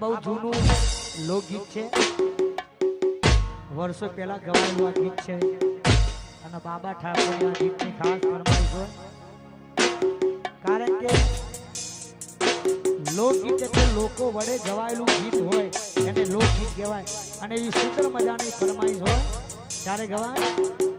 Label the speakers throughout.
Speaker 1: બહુ જૂનું લોકગીત છે. વર્ષો પહેલા ગવાયેલું આ ગીત છે. અને બાબા ઠાકોર આ ગીતની ખાસ ફરમાઈશ હોય. કારણ કે લોકગીત એટલે લોકો વડે ગવાયેલું ગીત હોય, એને લોકગીત કહેવાય. અને એ સુંદર મજાની ફરમાઈ હોય. ત્યારે ગવાય?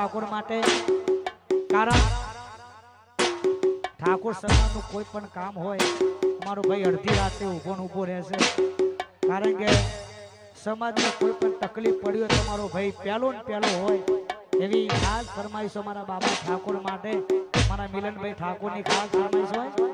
Speaker 1: ઠાકોર માટે. કારણ ઠાકોર સમાજનું કોઈ પણ કામ હોય, અમારો ભાઈ અડધી રાતે ઊભો ને ઊભો રહેશે. કારણ કે સમાજને કોઈ પણ તકલીફ પડી હોય તો મારો ભાઈ પહેલો ને પહેલો હોય એવી ખાસ ફરમાઈશો મારા બાબા ઠાકોર માટે. મારા મિલનભાઈ ઠાકોરની ખાસ ફરમાઈશ હોય.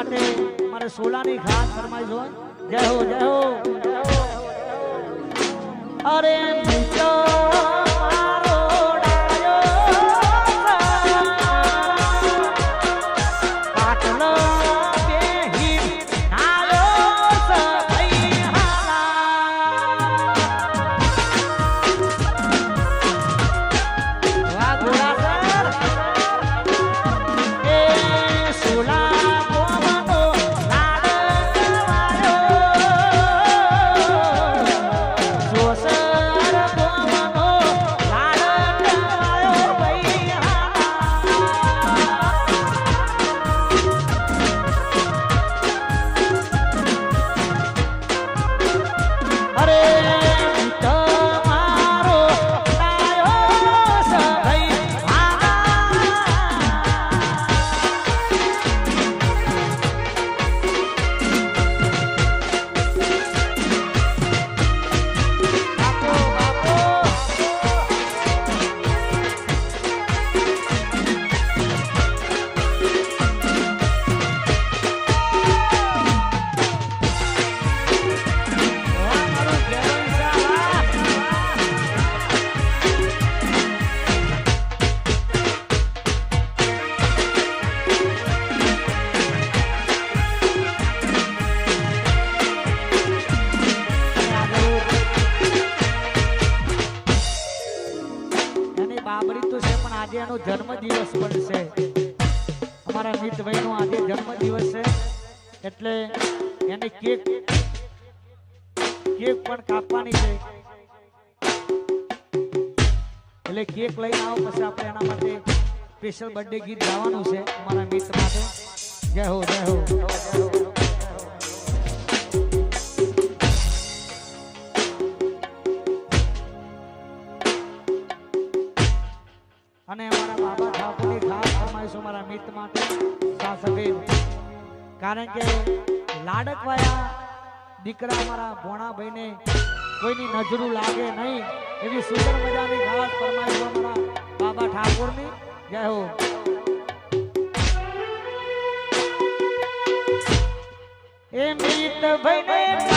Speaker 1: માટે મારે સોલાની ખાસ ફરમાઈશ હોય. જય હો જય હો. અરે મિત આજે એનો જન્મદિવસ પણ છે અમારા મિતભાઈ નો આજે જન્મદિવસ છે. એટલે એને કેક કેક પણ કાપવાની છે. એટલે કેક લઈને આવો પછી આપણે એના માટે સ્પેશિયલ બર્થડે ગીત ગાવાનું છે અમારા મિત્ર માટે. જય હો જય હો. કારણ કે લાડકવાયા દીકરા અમારા ભોણાભાઈને કોઈની નજરું લાગે નહીં. એવી સુંદર મજાની ખાસ ફરમાઈશો અમારા બાબા ઠાકોરની. જય હો. એ મિત ભાઈને